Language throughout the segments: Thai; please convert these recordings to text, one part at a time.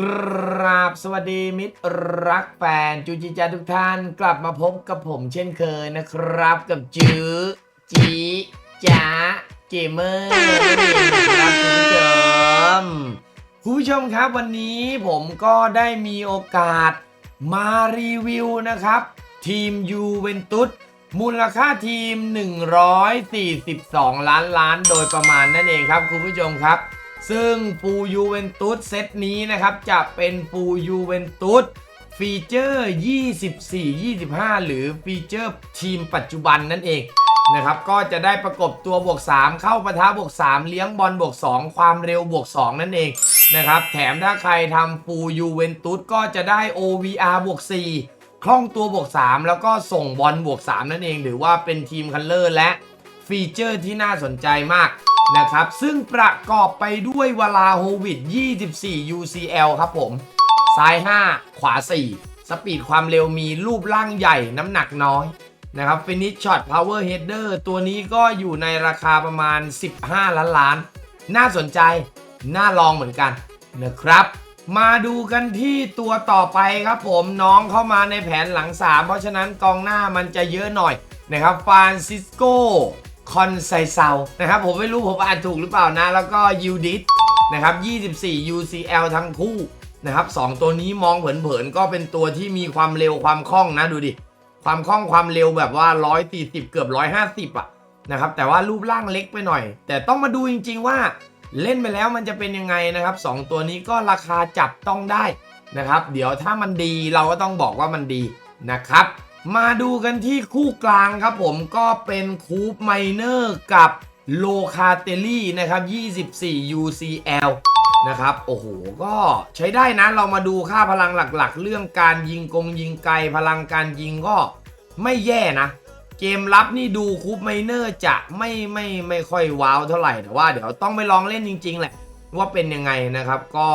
กราบสวัสดีมิตรรักแฟนจูจีจาทุกท่านกลับมาพบกับผมเช่นเคยนะครับกับจื้อจีจ๋าเกมเมอร์ครับคุณผู้ชมคุณผู้ชมครับวันนี้ผมก็ได้มีโอกาสมารีวิวนะครับ ทีมยูเวนตุสมูลค่าทีม 142 ล้านล้านโดยประมาณนั่นเองครับคุณผู้ชมครับ ซึ่งฟูยูเวนตุสเซตนี้นะครับ จะเป็นฟูยูเวนตุสฟีเจอร์ 24 25 หรือฟีเจอร์ทีมปัจจุบันนั่นเองนะครับ ก็จะได้ประกบตัวบวก 3 เข้าปะทะบวก 3 เลี้ยงบอลบวก 2 ความเร็วบวก 2 นั่นเองนะครับ แถมถ้าใครทำฟูยูเวนตุสก็จะได้ OVR บวก 4 คล่องตัวบวก 3 แล้วก็ส่งบอลบวก 3 นั่นเองถือว่าเป็นทีมคัลเลอร์และฟีเจอร์ที่น่าสนใจมาก นะครับ ซึ่งประกอบไปด้วยวลาโฮวิด24 UCL ครับผม ซ้าย 5 ขวา 4 สปีดความเร็วมีรูปร่างใหญ่น้ำหนักน้อยนะครับฟินิชช็อตพาวเวอร์เฮดเดอร์ตัวนี้ก็อยู่ในราคาประมาณ 15 ล้านล้าน น่าสนใจ น่าลองเหมือนกันนะครับ มาดูกันที่ตัวต่อไปครับผมน้องเข้ามาในแผนหลัง 3 เพราะฉะนั้นกองหน้ามันจะเยอะหน่อยนะครับฟานซิสโก คอนไซเซานะครับผมไม่รู้ผมอ่านถูกหรือเปล่านะ แล้วก็ยูดิสนะครับ 24 UCL ทั้งคู่นะครับสองตัวนี้มองเผินๆก็เป็นตัวที่มีความเร็วความคล่องนะดูดิ ความคล่องความเร็วแบบว่า 140 เกือบ 150 อะนะครับแต่ว่ารูปร่างเล็กไปหน่อย แต่ต้องมาดูจริง ๆ ว่าเล่นไปแล้วมันจะเป็นยังไงนะครับสองตัวนี้ก็ราคาจับต้องได้นะครับ เดี๋ยวถ้ามันดีเราก็ต้องบอกว่ามันดีนะครับ มาดูกันที่คู่กลางครับผมก็เป็นคูปไมเนอร์กับโลคาเตลี่นะครับ 24 UCL นะครับ โอ้โห ก็ใช้ได้นะ เรามาดูค่าพลังหลักๆ เรื่องการยิงกงยิงไกลพลังการยิงก็ไม่แย่นะ เกมรับนี่ดูคูปไมเนอร์จะไม่ไม่ไม่ค่อยว้าวเท่าไหร่แต่ว่าเดี๋ยวต้องไปลองเล่นจริง ๆ แหละ ว่าเป็นยังไงนะครับ ก็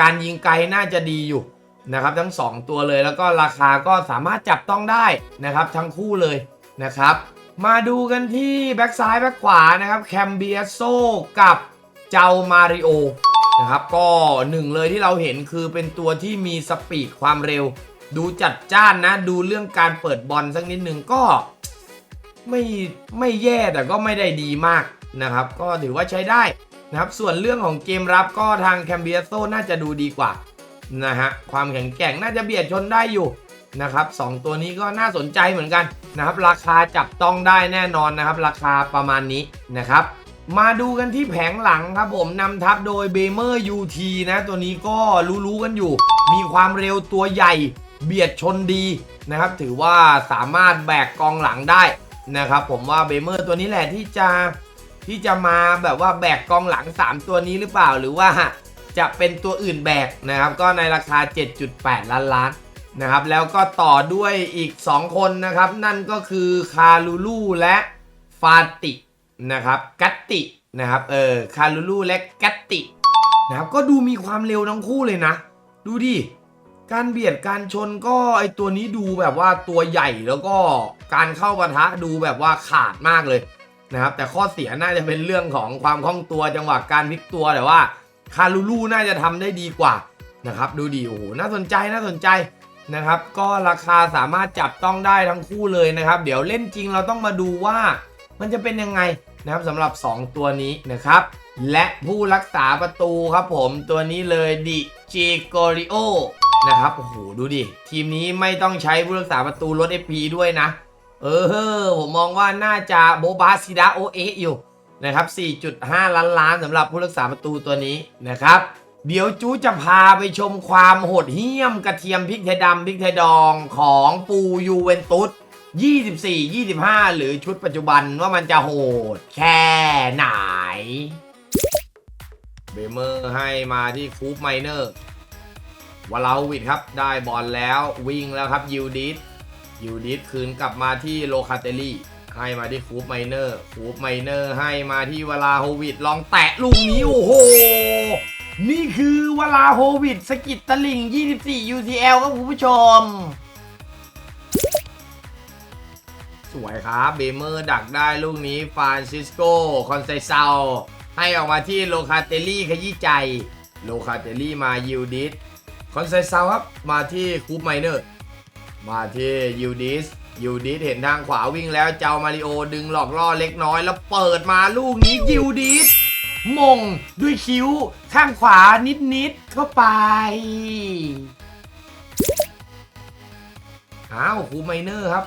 การยิงไกลน่าจะดีอยู่ นะครับทั้ง 2 ตัวเลยแล้วก็ราคาก็สามารถจับต้องได้นะครับทั้งคู่เลยนะครับ มาดูกันที่แบ็กซ้ายแบ็กขวานะครับแคมเบียโซกับเจ้ามาริโอนะครับก็หนึ่งเลยที่เราเห็นคือเป็นตัวที่มีสปีดความเร็ว ดูจัดจ้านนะ ดูเรื่องการเปิดบอลสักนิดหนึ่งก็ไม่ไม่แย่แต่ก็ไม่ได้ดีมากนะครับ ก็ถือว่าใช้ได้นะครับส่วนเรื่องของเกมรับก็ทางแคมเบียโซน่าจะดูดีกว่า นะฮะความแข็งแกร่งน่าจะเบียดชนได้อยู่นะครับสองตัวนี้ก็น่าสนใจเหมือนกันนะครับ ราคาจับต้องได้แน่นอนนะครับ ราคาประมาณนี้นะครับ มาดูกันที่แผงหลังครับผมนำทัพโดยเบเมอร์ยูทีนะ ตัวนี้ก็รู้ๆกันอยู่ มีความเร็วตัวใหญ่เบียดชนดีนะครับ ถือว่าสามารถแบกกองหลังได้นะครับ ผมว่าเบเมอร์ตัวนี้แหละที่จะที่จะมาแบบว่าแบกกองหลัง 3 ตัวนี้หรือเปล่าหรือว่า จะเป็นตัวอื่นแบกนะครับ ก็ในราคา 7.8 ล้านล้านนะครับ แล้วก็ต่อด้วยอีก 2 คนนะครับ นั่นก็คือคาลูลูและฟาตินะครับ กัตตินะครับเออคาลูลูและกัตตินะครับก็ดูมีความเร็วทั้งคู่เลยนะ ดูดิ การเบียดการชนก็ไอตัวนี้ดูแบบว่าตัวใหญ่แล้วก็การเข้าปะทะดูแบบว่าขาดมากเลยนะครับ แต่ข้อเสียน่าจะเป็นเรื่องของความคล่องตัวจังหวะการพลิกตัวแต่ว่า คาลูลูน่าจะทำได้ดีกว่านะครับดูดีโอ้โหน่าสนใจน่าสนใจนะครับ ก็ราคาสามารถจับต้องได้ทั้งคู่เลยนะครับ เดี๋ยวเล่นจริงเราต้องมาดูว่ามันจะเป็นยังไงนะครับสำหรับ 2 ตัวนี้นะครับ และผู้รักษาประตูครับผมตัวนี้เลยดิเจโกริโอนะครับโอ้โหดูดิ ทีมนี้ไม่ต้องใช้ผู้รักษาประตูลด FP ด้วยนะ เออผมมองว่าน่าจะโบบาซิดาโอเออยู่ นะครับ 4.5 ล้านล้านสำหรับผู้รักษาประตูตัวนี้นะครับ เดี๋ยวจูจะพาไปชมความโหดเหี้ยมกระเทียมพริกไทยดำพริกไทยดองของปูยูเวนตุส24 25 หรือชุดปัจจุบันว่ามันจะโหดแค่ไหน เบเมอร์ให้มาที่คูปไมเนอร์วลาวิดครับได้บอลแล้ววิ่งแล้วครับยูดิสยูดิสคืนกลับมาที่โลคาเตลี่ ให้มาที่คูปไมเนอร์คูปไมเนอร์ให้มาที่เวลาโฮวิดลองแตะลูกนี้โอ้โห นี่คือเวลาโฮวิดสกิดตะลิง 24 UCL ครับคุณผู้ชม สวยครับเบเมอร์ดักได้ลูกนี้ฟรานซิสโกคอนไซซาให้ออกมาที่โลคาเตลี่ขยี้ใจ โลคาเตลี่มายูดิสคอนไซซาครับมาที่คูปไมเนอร์มาที่ยูดิส ยูดิสเห็นทางขวาวิ่งแล้วเจ้ามาริโอดึงหลอกล่อเล็กน้อย แล้วเปิดมาลูกนี้ยูดิสมงด้วยคิ้ว ข้างขวานิดๆเข้าไปอ้าวคูไมเนอร์ครับ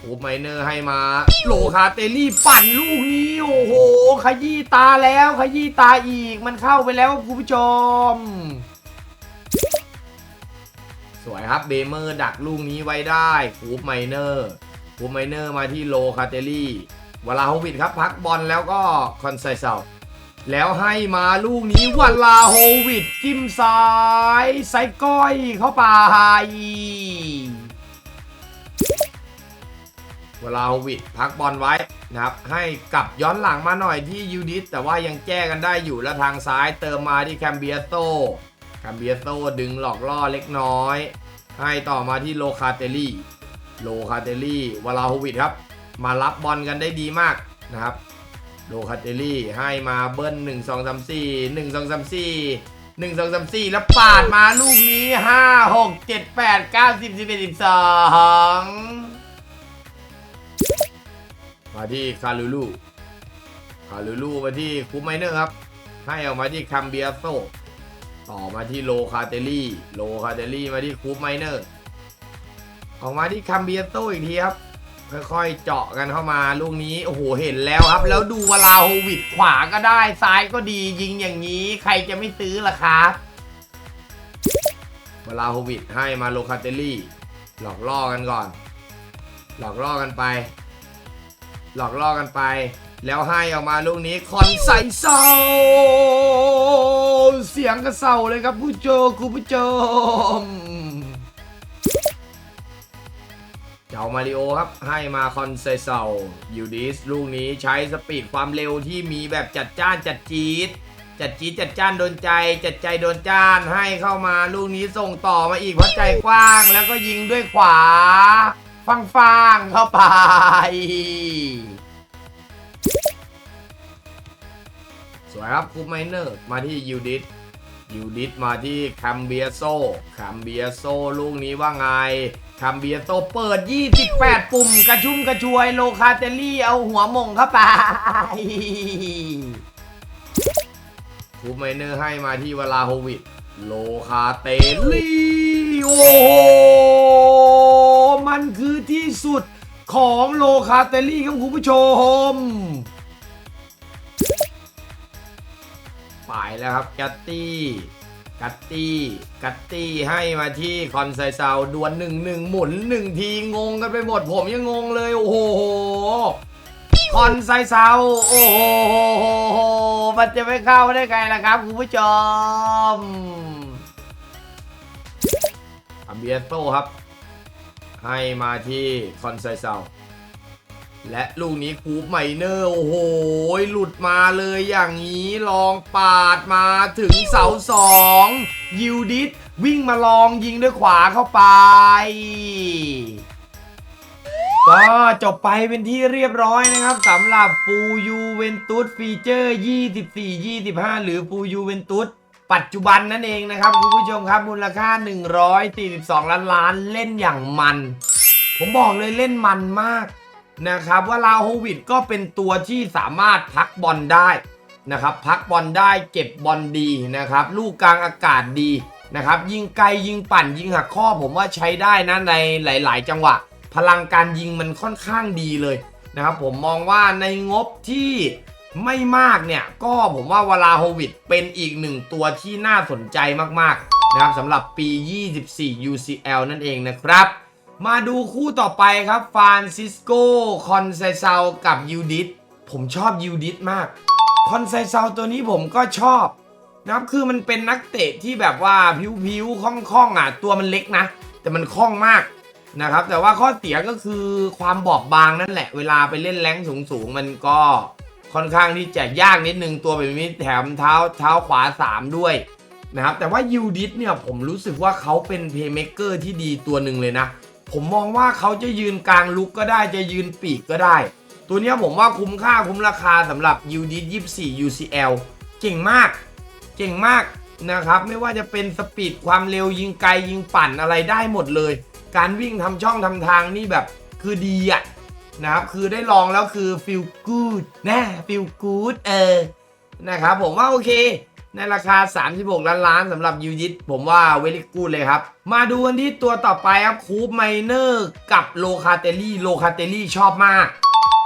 คูไมเนอร์ให้มาโลคาเตลี่ปั่นลูกนี้ โอ้โห ขยี้ตาแล้ว ขยี้ตาอีกมันเข้าไปแล้วคุณผู้ชม สวยครับเบเมอร์ดักลูกนี้ไว้ได้คูปไมเนอร์คูปไมเนอร์มาที่โลคาเตลี่วลาโฮวิดครับพักบอลแล้วก็คอนไซเซาแล้วให้มาลูกนี้วลาโฮวิดจิ้มซ้ายไซก้อยเข้าไปเวลาโฮวิดพักบอลไว้นะครับ ให้กลับย้อนหลังมาหน่อยที่ยูดิสแต่ว่ายังแก้กันได้อยู่แล้วทางซ้ายเติมมาที่แคมเบียโต คมเบียโตดึงหลอกล่อเล็กน้อย ให้ต่อมาที่โลคาเตลี่ โลคาเตลี่วลาโฮวิดครับ มารับบอลกันได้ดีมากนะครับ โลคาเตลลี่ให้มาเบิ้ล1 2 3 4 1 2 3 4 1 2 3 4 แล้วปาดมาลูกนี้ 5 6 7 8 9 10 11 12 มาที่คาลูลูคาลูลูมาที่คูไมเนอร์ครับ ให้ออกมาที่คัมเบียโซ ต่อมาที่โลคาเตลี่โลคาเตลี่มาที่คูปไมเนอร์ออกมาที่คัมเบียโซอีกทีครับค่อยๆเจาะกันเข้ามาลูกนี้โอ้โหเห็นแล้วครับ แล้วดูเวลาโฮวิดขวาก็ได้ซ้ายก็ดียิงอย่างนี้ ใครจะไม่ซื้อล่ะครับเวลาโฮวิดให้มาโลคาเตลี่หลอกล่อกันก่อน หลอกล่อกันไป หลอกล่อกันไป แล้วให้ออกมาลูกนี้คอนไซเซาเสียงกระเซาเลยครับผู้ชมคุณผู้ชมเจ้ามาริโอครับให้มาคอนไซเซายูดิสลูกนี้ใช้สปีดความเร็วที่มีแบบจัดจ้านจัดจี๊ดจัดจี๊ดจัดจ้านโดนใจ จัดใจโดนจ้านให้เข้ามาลูกนี้ส่งต่อมาอีกเพราะใจกว้างแล้วก็ยิงด้วยขวา ฟังฟังเข้าไป วยครับคูปไมเนอร์มาที่ยูดิสยูดิสมาที่คัมเบียโซคัมเบียโซลูกนี้ว่าไงคัมเบียโซเปิด 28 ปุ่มกระชุ่มกระชวยโลคาเตลี่เอาหัวมงเข้าไปคูปไมเนอร์ให้มาที่เวลาโฮวิดโลคาเตลี่โอ้โห มันคือที่สุดของโลคาเตลี่ครับคุณผู้ชม ไปแล้วครับกัตตี้กัตตี้กัตตี้ให้มาที่คอนไซเซาดวลหนึ่งหนึ่งหมุนหนึ่งทีงงกันไปหมดผมยังงงเลยโอ้โหคอนไซเซาโอ้โหมันจะไม่เข้าได้ไงล่ะครับคุณผู้ชมอัมเบียโตครับ ให้มาที่คอนไซเซา และลูกนี้คูปไมเนอร์ โอ้โห หลุดมาเลยอย่างนี้ลองปาดมาถึงเสาสองยิวดิสวิ่งมาลองยิงด้วยขวาเข้าไป ก็จบไปเป็นที่เรียบร้อยนะครับสำหรับฟูยูเวนตุสฟีเจอร์ 24 25 หรือฟูยูเวนตุสปัจจุบันนั่นเองนะครับ คุณผู้ชมครับมูลค่า 142 ล้านล้านเล่นอย่างมัน ผมบอกเลยเล่นมันมาก นะครับว่าลาโฮวิดก็เป็นตัวที่สามารถพักบอลได้นะครับพักบอลได้เก็บบอลดีนะครับลูกกลางอากาศดีนะครับยิงไกลยิงปั่นยิงหักข้อผมว่าใช้ได้นะในหลาย ๆ จังหวะ พลังการยิงมันค่อนข้างดีเลยนะครับผมมองว่าในงบที่ไม่มากเนี่ยก็ผมว่าวลาโฮวิดเป็นอีกหนึ่งตัวที่น่าสนใจมาก ๆ นะครับสำหรับปี 24 UCL นั่นเองนะครับ มาดูคู่ต่อไปครับฟรานซิสโกคอนไซเซากับยูดิสผมชอบยูดิสมากคอนไซเซาตัวนี้ผมก็ชอบนะครับคือมันเป็นนักเตะที่แบบว่าผิวๆคล่องๆอะตัวมันเล็กนะ แต่มันคล่องมากนะครับ แต่ว่าข้อเสียก็คือความบอบบางนั่นแหละ เวลาไปเล่นแรงสูงๆมันก็ค่อนข้างที่จะยากนิดนึงตัวเป็นมิดแถมเท้าเท้าขวา 3 ด้วยนะครับแต่ว่ายูดิสเนี่ยผมรู้สึกว่าเขาเป็นเพย์เม k เกอร์ที่ดีตัวหนึ่งเลยนะ ผมมองว่าเขาจะยืนกลางลุกก็ได้จะยืนปีกก็ได้ ตัวนี้ผมว่าคุ้มค่าคุ้มราคาสำหรับ u d 24 UCL เก่งมาก เก่งมากนะครับ ไม่ว่าจะเป็นสปีดความเร็วยิงไกลยิงปั่นอะไรได้หมดเลย การวิ่งทำช่องทำทางนี่แบบคือดีอะนะครับ คือได้ลองแล้วคือ feel good แน่ feel good เออนะครับผมว่าโอเค ในราคา 36 ล้านล้านสำหรับยูยิตผมว่าเวลิกูดเลยครับ มาดูกันที่ตัวต่อไปครับคูปไมเนอร์กับโลคาเตลี่โลคาเตลี่ชอบมาก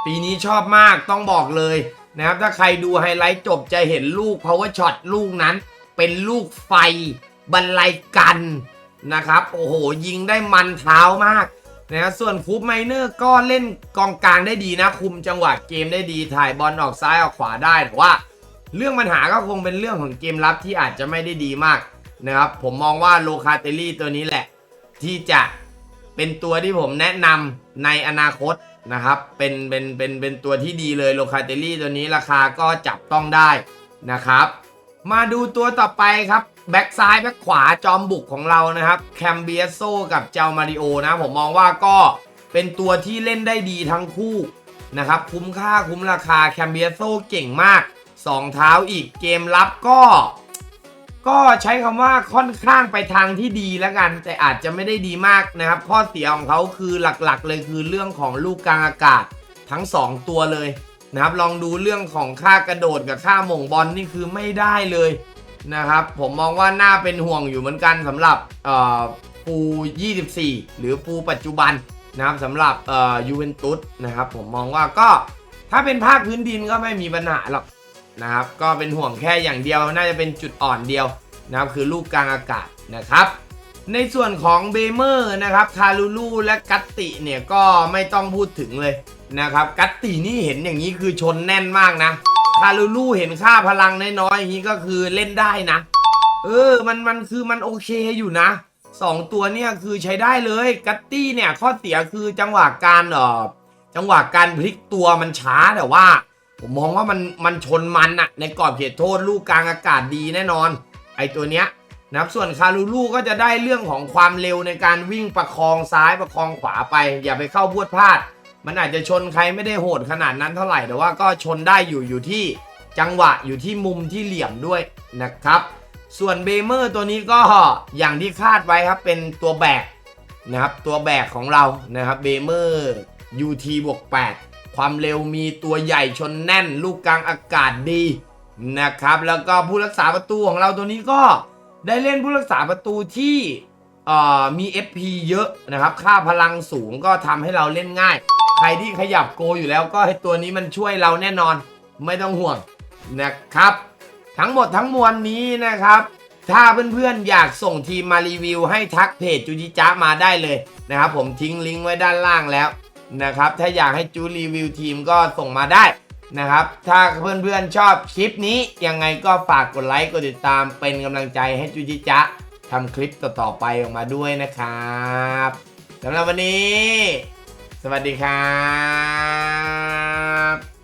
ปีนี้ชอบมากต้องบอกเลยนะครับ ถ้าใครดูไฮไลท์จบจะเห็นลูก power shot ลูกนั้น เป็นลูกไฟบรรลัยกันนะครับ โอ้โห ยิงได้มันเท้ามากนะครับส่วนคูปไมเนอร์ก็เล่นกองกลางได้ดีนะ คุมจังหวะเกมได้ดีถ่ายบอลออกซ้ายออกขวาได้แต่ว่า เรื่องปัญหาก็คงเป็นเรื่องของเกมรับที่อาจจะไม่ได้ดีมากนะครับ ผมมองว่าโลคาเตลี่ตัวนี้แหละ ที่จะเป็นตัวที่ผมแนะนำในอนาคตนะครับ เป็นเป็นเป็นเป็นตัวที่ดีเลยโลคาเตลี่ตัวนี้ราคาก็จับต้องได้นะครับ มาดูตัวต่อไปครับแบ็กซ้ายแบ็กขวาจอมบุกของเรานะครับแคมเบียโซกับเจ้ามาริโอนะผมมองว่าก็เป็นตัวที่เล่นได้ดีทั้งคู่นะครับ คุ้มค่าคุ้มราคาแคมเบียโซเก่งมาก สองเท้าอีกเกมรับก็ ก็ใช้คำว่าค่อนข้างไปทางที่ดีแล้วกัน แต่อาจจะไม่ได้ดีมากนะครับ ข้อเสียของเขาคือหลักๆ เลยคือเรื่องของลูกกลางอากาศทั้ง 2 ตัวเลยนะครับ ลองดูเรื่องของค่ากระโดดกับค่าหม่งบอลนี่คือไม่ได้เลยนะครับ ผมมองว่าน่าเป็นห่วงอยู่เหมือนกันสำหรับเอ่อปู24 หรือปูปัจจุบันนะครับสำหรับยูเวนตุสนะครับ ผมมองว่าก็ถ้าเป็นภาคพื้นดินก็ไม่มีปัญหาหรอก นะครับ ก็เป็นห่วงแค่อย่างเดียวน่าจะเป็นจุดอ่อนเดียวนะครับคือลูกกลางอากาศนะครับ ในส่วนของเบเมอร์นะครับคารูลูและกัตติเนี่ยก็ไม่ต้องพูดถึงเลยนะครับ กัตตินี่เห็นอย่างนี้คือชนแน่นมากนะคารูลูเห็นค่าพลังน้อยๆอย่างนี้ก็คือเล่นได้นะ เออมันมันคือมันโอเคอยู่นะสองตัวเนี่ยคือใช้ได้เลยกัตตี้เนี่ยข้อเสียคือจังหวะการเออจังหวะการพลิกตัวมันช้าแต่ว่า ผมมองว่ามันมันชนมันอะในกรอบเขตโทษลูกกลางอากาศดีแน่นอน ไอตัวเนี้ยนะครับส่วนคารูลูก็จะได้เรื่องของความเร็วในการวิ่งประคองซ้ายประคองขวาไป อย่าไปเข้าพวดพลาด มันอาจจะชนใครไม่ได้โหดขนาดนั้นเท่าไหร่แต่ว่าก็ชนได้อยู่อยู่ที่จังหวะอยู่ที่มุมที่เหลี่ยมด้วยนะครับ ส่วนเบเมอร์ตัวนี้ก็อย่างที่คาดไว้ครับเป็นตัวแบกนะครับตัวแบกของเรานะครับเบเมอร์ UT บวก8 ความเร็วมีตัวใหญ่ชนแน่น ลูกกลางอากาศดีนะครับ แล้วก็ผู้รักษาประตูของเราตัวนี้ก็ได้เล่นผู้รักษาประตูที่เอ่อมี FP เยอะนะครับ ค่าพลังสูงก็ทำให้เราเล่นง่าย ใครที่ขยับโกอยู่แล้วก็ให้ตัวนี้มันช่วยเราแน่นอนไม่ต้องห่วงนะครับ ทั้งหมดทั้งมวลนี้นะครับ ถ้าเพื่อนๆอยากส่งทีมมารีวิวให้ทักเพจจูจิจ้ามาได้เลยนะครับ ผมทิ้งลิงก์ไว้ด้านล่างแล้ว นะครับ ถ้าอยากให้จูรีวิวทีมก็ส่งมาได้นะครับ ถ้าเพื่อนๆชอบคลิปนี้ ยังไงก็ฝากกดไลค์กดติดตามเป็นกำลังใจให้จูจิจะทำคลิปต่อๆไปออกมาด้วยนะครับสำหรับวันนี้ สวัสดีครับ